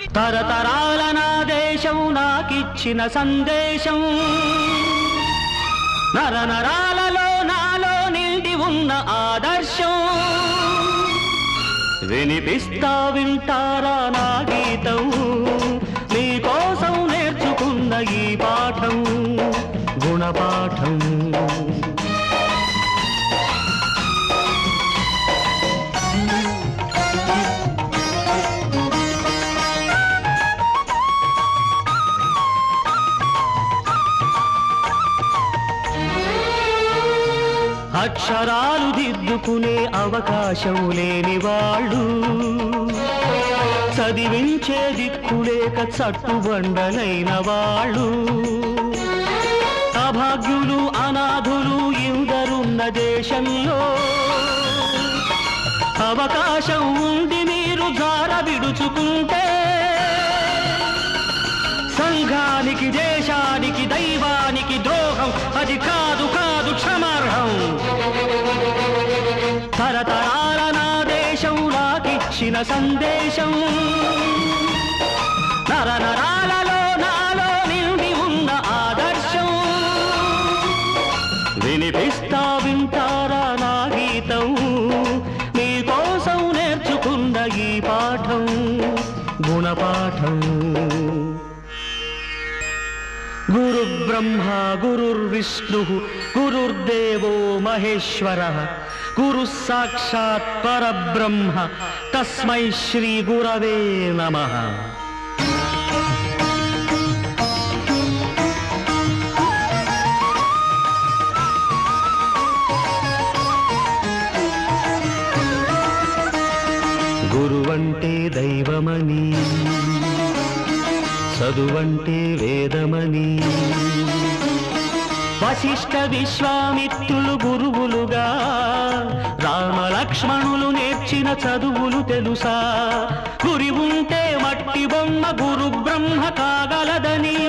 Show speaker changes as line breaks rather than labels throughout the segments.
తరతరాల నా దేశం నాకిచ్చిన సందేశం. నరనరాలలో నాలో నిండి ఉన్న ఆదర్శం. వినిపిస్తా వింటారా నా గీతం? మీకోసం నేర్చుకున్న ఈ పాఠం గుణపాఠం. అక్షరాలు దిద్దుకునే అవకాశం లేని వాళ్ళు. చదివించే దిక్కులేక చట్టుబండలైన వాళ్ళు. అభాగ్యులు అనాథులు ఇందరున్న దేశంలో అవకాశం ఉండి మీరు జార విడుచుకుంటే సంఘానికి దేశానికి దైవం నాకిచ్చిన సందేశం. నర నరాలలో నాలో నిండి ఉన్న ఆదర్శం. వినిపిస్తా వింటా గురు బ్రహ్మ గురుర్విష్ణు గురుర్దేవో మహేశ్వర గురు సాక్షాత్ పరబ్రహ్మ తస్మై శ్రీ గురవే నమః గురువంటే దైవమని చదువంటే వేదమని. వశిష్ఠ విశ్వామిత్రులు గురువులుగా రామ లక్ష్మణులు నేర్చిన చదువులు తెలుసా? గురి ఉంటే మట్టి బొమ్మ గురు బ్రహ్మ కాగలదని.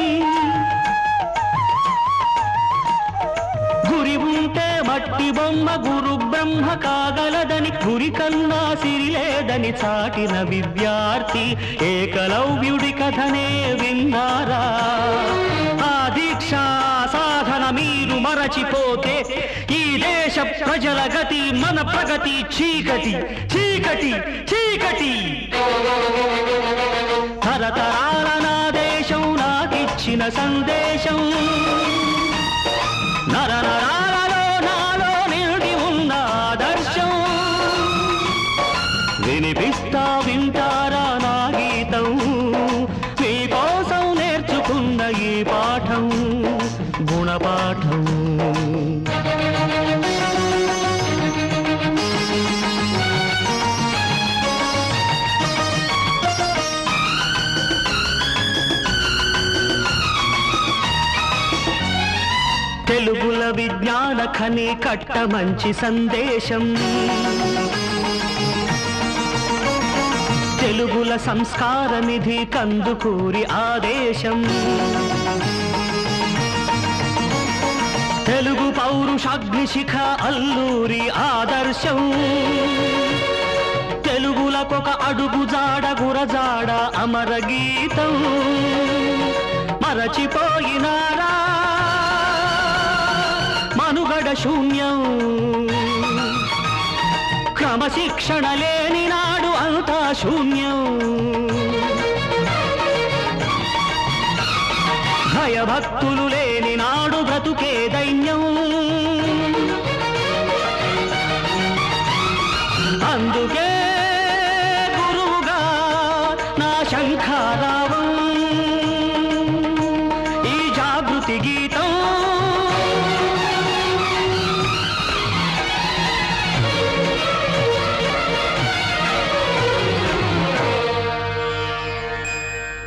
మట్టి బొమ్మ గురు బ్రహ్మ కాగలదని గురి కన్నా సిరిలేదని చాటిన విద్యార్థి ఏకలవ్యుడి కథనే విన్నారా? ఆ దీక్షా సాధన మీరు మరచిపోతే ఈ దేశ ప్రజల గతి మన ప్రగతి చీకటి చీకటి చీకటి. తరతరాల నా దేశం నాకిచ్చిన సందేశం తెలుగుల విజ్ఞాన ఖని కట్ట మంచి సందేశం. తెలుగుల సంస్కార నిధి కందుకూరి ఆదేశం. తెలుగు పౌరుషాగ్నిశిఖ అల్లూరి ఆదర్శం. తెలుగులకొక అడుగు జాడ గురజాడ అమర గీతం. మరచిపోయినారా శూన్యం. క్రమశిక్షణ లేని నాడు అంతా శూన్యం. భయభక్తులు లేని నాడు బ్రతుకే దైన్యం. అందుకే గురువుగా నా శంఖారావం.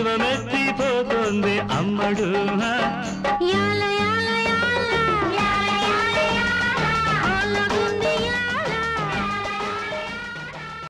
జీవమెత్తిపోతుంది అమ్మడు.
యాల యాల